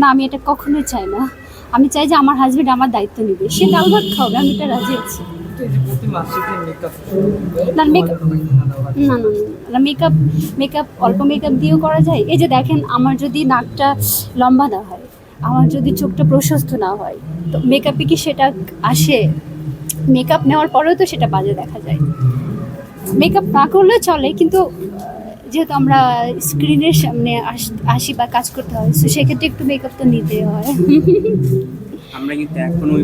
না আমি এটা কখনোই চাই না। আমি চাই যে আমার হাজবেন্ড আমার দায়িত্ব নেবে। সে ডাল ভাত আমি এটা রাজি আছি। না মেকআপ না না মেকআপ মেকআপ অল্প মেকআপ দিয়েও করা যায়। এই যে দেখেন আমার যদি নাকটা লম্বা না হয় আমার যদি চোখটা প্রশস্ত না হয় তো মেকআপে কি সেটা আসে? মেকআপ নেওয়ার পরেও তো সেটা বাজে দেখা যায়। মেকআপ না করলেও চলে কিন্তু যেহেতু আমরা স্ক্রিনের সামনে আস- আসি বা কাজ করতে হয় তো সেক্ষেত্রে একটু মেকআপ তো নিতে হয়। আমরা কিন্তু এখন ওই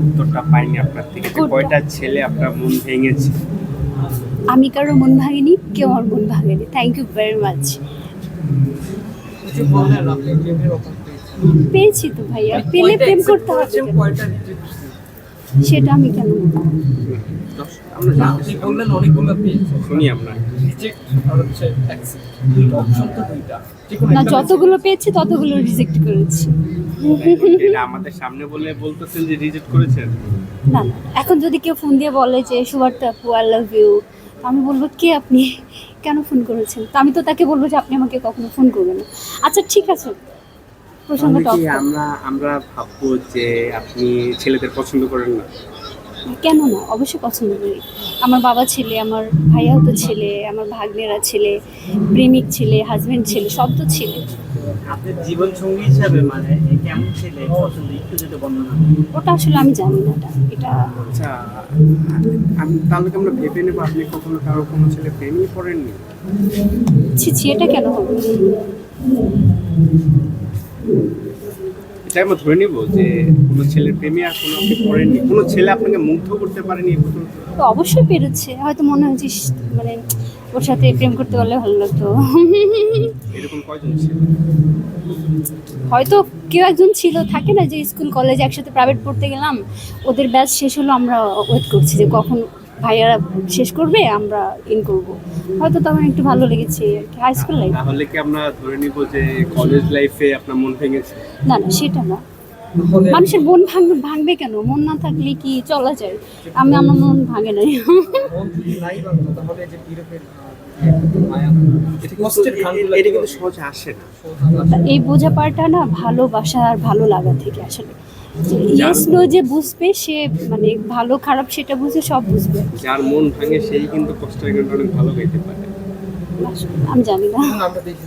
উত্তরটা পাইনি আপনার থেকে কয়টা ছেলে আপনার মন ভেঙেছে? আমি কারও মন ভাঙিনি কেউ আমার মন ভাঙেনি। থ্যাংক ইউ ভেরি মাচ পেয়েছি তো ভাইয়া পেলে প্রেম করতে হবে সেটা আমি কেন আপনি বললেন অনেকগুলো শুনি না যতগুলো পেয়েছি ততগুলো রিজেক্ট করেছি। আমাদের সামনে বলে বলতেছেন যে রিজেক্ট করেছেন? না না এখন যদি কেউ ফোন দিয়ে বলে যে সুভার্ত আপু আই লাভ ইউ আমি বলব কে আপনি? কেন ফোন করেছেন? তো আমি তো তাকে বলব যে আপনি আমাকে কখনো ফোন করবেন না। আচ্ছা ঠিক আছে প্রসঙ্গটা তাহলে off কি করো। আমরা আমরা ভাববো যে আপনি ছেলেদের পছন্দ করেন না? কেন না? অবশ্যই পছন্দ করি। আমার বাবা ছেলে আমার ভাইয়াও তো ছেলে আমার ভাগ্নেরা ছেলে প্রেমিক ছেলে হাজবেন্ড ছেলে সব তো ছেলে। আপনার জীবন সঙ্গী হিসাবে মানে কেমন ছেলে পছন্দ? একটু যদি বর্ণনা ওটা আসলে আমি জানি না এটা। এটা আচ্ছা আমি তাহলে কি আমরা ভেবে নেব আপনি কখনো কারও কোনো ছেলে প্রেমই পড়েননি ছি ছি এটা কেন হবে? এটা আমরা ধরে নিব যে কোনো ছেলের প্রেমে আর কোনো আপনি পড়েননি কোনো ছেলে আপনাকে মুগ্ধ করতে পারেনি তো অবশ্যই পেরেছে। হয়তো মনে হচ্ছে মানে ওর সাথে প্রেম করতে পারলে ভালো লাগতো। এরকম কয়জন ছিল? হয়তো কেউ একজন ছিল থাকে না যে স্কুল কলেজে একসাথে প্রাইভেট পড়তে গেলাম ওদের ব্যাচ শেষ হলো আমরা ওয়েট করছি যে কখন ভাইয়ারা শেষ করবে আমরা ইন করব। হয়তো তখন একটু ভালো লেগেছে আর কি হাই স্কুল লাইফ তাহলে কি আমরা ধরে নিব যে কলেজ লাইফে আপনার মন ভেঙেছে? না না সেটা না। মানুষের মন ভাঙবে ভাঙবে কেন? মন না থাকলে কি চলা যায়? আমি আমার মন ভাঙে নাই। মন এই বোঝা পারটা না ভালোবাসা আর ভালো লাগা থেকে আসলে। ইয়েস নো যে বুঝবে সে মানে ভালো খারাপ সেটা বুঝে সব বুঝবে। যার মন ভাঙে সেই কিন্তু কষ্টের গানটা অনেক ভালো গাইতে পারে। আমি জানি না। আমরা দেখি